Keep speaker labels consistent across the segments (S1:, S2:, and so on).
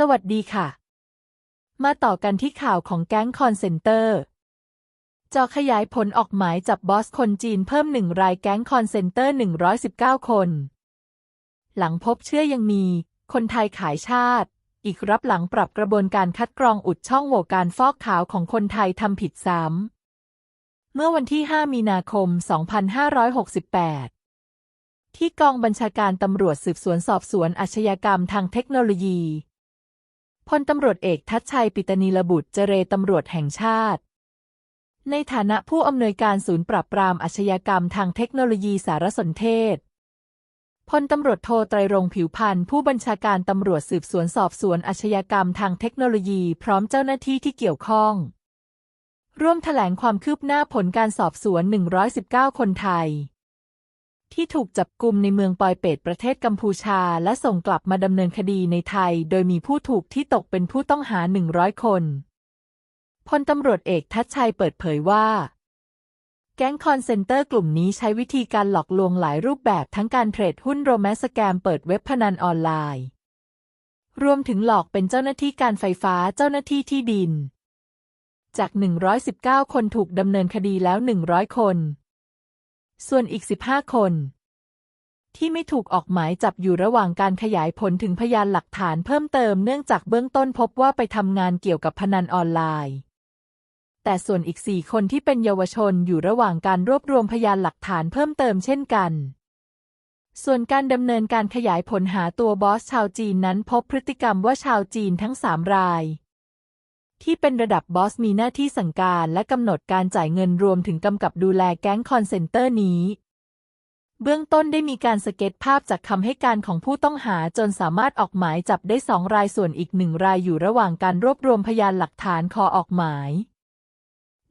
S1: สวัสดีค่ะ มาต่อกันที่ข่าวของแก๊งคอนเซนเตอร์จอขยายผลออกหมายจับบอสคนจีนเพิ่มหนึ่งรายแก๊งคอนเซนเตอร์ 119 คน หลังพบเชื่อยังมี คนไทยขายชาติ อีกรับหลังปรับกระบวนการคัดกรองอุดช่องโหว่การฟอกขาวของคนไทยทำผิดซ้ำ เมื่อวันที่ 5 มีนาคม 2568 ที่กองบัญชาการตำรวจสืบสวนสอบสวนอาชญากรรมทางเทคโนโลยี พลตำรวจเอกทัชชัยปิตนีลบุตรเจเรตำรวจแห่งชาติ ในฐานะผู้อำนวยการศูนย์ปราบปรามอาชญากรรมทางเทคโนโลยีสารสนเทศพลตำรวจโทไตรรงผิวพันธ์ผู้บัญชาการตำรวจสืบสวนสอบสวนอาชญากรรมทางเทคโนโลยีพร้อมเจ้าหน้าที่ที่เกี่ยวข้อง ร่วมแถลงความคืบหน้าผลการสอบสวน 119 คนไทย ที่ถูกจับกลุมในเมืองปอยเปตประเทศกัมพูชา และส่งกลับมาดำเนินคดีในไทย โดยมีผู้ถูกที่ตกเป็นผู้ต้องหา 100 คน พลตำรวจเอกทัชชัยเปิดเผยว่า แก๊งคอนเซนเตอร์กลุ่มนี้ใช้วิธีการหลอกลวงหลายรูปแบบทั้งการเทรดหุ้นโรแมนสแกมเปิดเว็บพนันออนไลน์ รวมถึงหลอกเป็นเจ้าหน้าที่การไฟฟ้าเจ้าหน้าที่ที่ดิน จาก 119 คนถูกดำเนินคดีแล้ว 100 คน ส่วนอีก 15 คน ที่ไม่ถูกออกหมายจับอยู่ระหว่างการขยายผลถึงพยานหลักฐานเพิ่มเติมเนื่องจากเบื้องต้นพบว่าไปทำงานเกี่ยวกับพนันออนไลน์ แต่ส่วนอีกสี่คนที่เป็นเยาวชนอยู่ระหว่างการรวบรวมพยานหลักฐานเพิ่มเติมเช่นกันส่วนการดำเนินการขยายผลหาตัวบอสชาวจีนนั้นพบพฤติกรรมว่าชาวจีนทั้งสามราย ที่เป็นระดับบอสมีหน้าที่สั่งการและกำหนดการจ่ายเงินรวมถึงกำกับดูแลแก๊งคอนเซนเตอร์นี้ เบื้องต้นได้มีการสเก็ตภาพจากคำให้การของผู้ต้องหาจนสามารถออกหมายจับได้สองรายส่วนอีกหนึ่งรายอยู่ระหว่างการรวบรวมพยานหลักฐานขอออกหมาย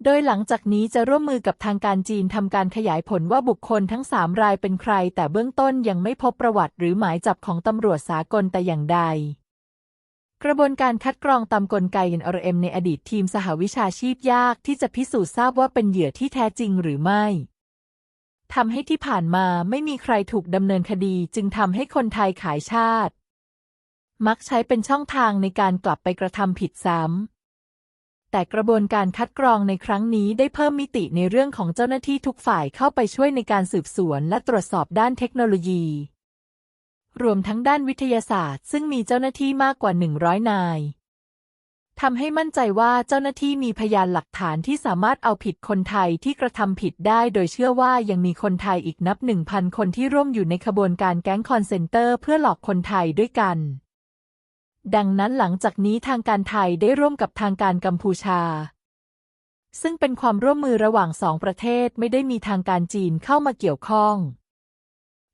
S1: โดยหลังจากนี้จะร่วมมือกับทางการจีนทำการขยายผลว่าบุคคลทั้งสามรายเป็นใคร แต่เบื้องต้นยังไม่พบประวัติหรือหมายจับของตำรวจสากลแต่อย่างใด กระบวนการคัดกรองตามกลไก NRM ในอดีตทีมสหวิชาชีพยากที่จะพิสูจน์ทราบว่าเป็นเหยื่อที่แท้จริงหรือไม่ทำให้ที่ผ่านมาไม่มีใครถูกดำเนินคดีจึงทำให้คนไทยขายชาติ มักใช้เป็นช่องทางในการกลับไปกระทำผิดซ้ำ แต่กระบวนการคัดกรองในครั้งนี้ได้เพิ่มมิติในเรื่องของเจ้าหน้าที่ทุกฝ่ายเข้าไปช่วยในการสืบสวนและตรวจสอบด้านเทคโนโลยี รวมทั้งด้านวิทยาศาสตร์ ซึ่งมีเจ้าหน้าที่มากกว่า 100 นายทำให้มั่นใจว่าเจ้าหน้าที่มีพยานหลักฐานที่สามารถเอาผิดคนไทยที่กระทำผิดได้ โดยเชื่อว่ายังมีคนไทยอีกนับ1,000คนที่ร่วมอยู่ในขบวนการแก๊งคอนเซนเตอร์เพื่อหลอกคนไทยด้วยกัน ดังนั้นหลังจากนี้ทางการไทยได้ร่วมกับทางการกัมพูชา ซึ่งเป็นความร่วมมือระหว่างสองประเทศไม่ได้มีทางการจีนเข้ามาเกี่ยวข้อง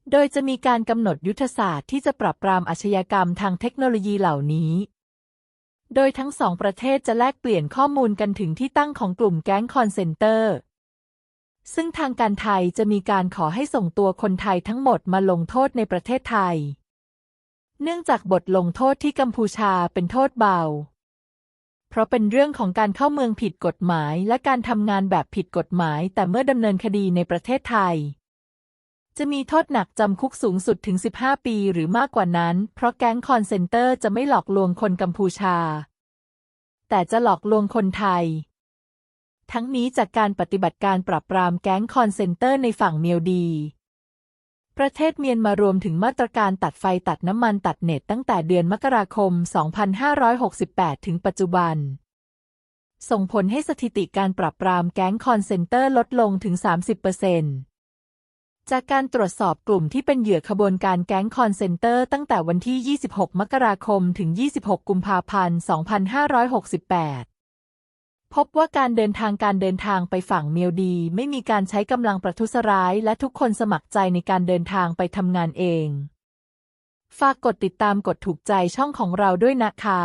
S1: โดยจะมีการกำหนดยุทธศาสตร์ที่จะปราบปรามอาชญากรรมทางเทคโนโลยีเหล่านี้ โดยทั้งสองประเทศจะแลกเปลี่ยนข้อมูลกันถึงที่ตั้งของกลุ่มแก๊งคอนเซนเตอร์ ซึ่งทางการไทยจะมีการขอให้ส่งตัวคนไทยทั้งหมดมาลงโทษในประเทศไทย เนื่องจากบทลงโทษที่กัมพูชาเป็นโทษเบา เพราะเป็นเรื่องของการเข้าเมืองผิดกฎหมายและการทำงานแบบผิดกฎหมาย แต่เมื่อดำเนินคดีในประเทศไทย จะมีโทษหนักจำคุกสูงสุดถึง 15 ปีหรือมากกว่านั้น เพราะแก๊งคอนเซนเตอร์จะไม่หลอกลวงคนกัมพูชา แต่จะหลอกลวงคนไทย ทั้งนี้จากการปฏิบัติการปราบปรามแก๊งคอนเซนเตอร์ในฝั่งเมียวดี ประเทศเมียนมารวมถึงมาตรการตัดไฟตัดน้ำมันตัดเน็ตตั้งแต่เดือนมกราคม 2568 ถึงปัจจุบันส่งผลให้สถิติการปราบปรามแก๊งคอนเซนเตอร์ลดลงถึง 30% จากการตรวจสอบกลุ่มที่เป็นเหยื่อขบวนการแก๊งคอนเซนเตอร์ตั้งแต่วันที่ 26 มกราคม ถึง 26 กุมภาพันธ์ 2568 พบว่าการเดินทางการเดินทางไปฝั่งเมียวดี ไม่มีการใช้กำลังประทุษร้าย และทุกคนสมัครใจในการเดินทางไปทำงานเอง ฝากกดติดตามกดถูกใจช่องของเราด้วยนะคะ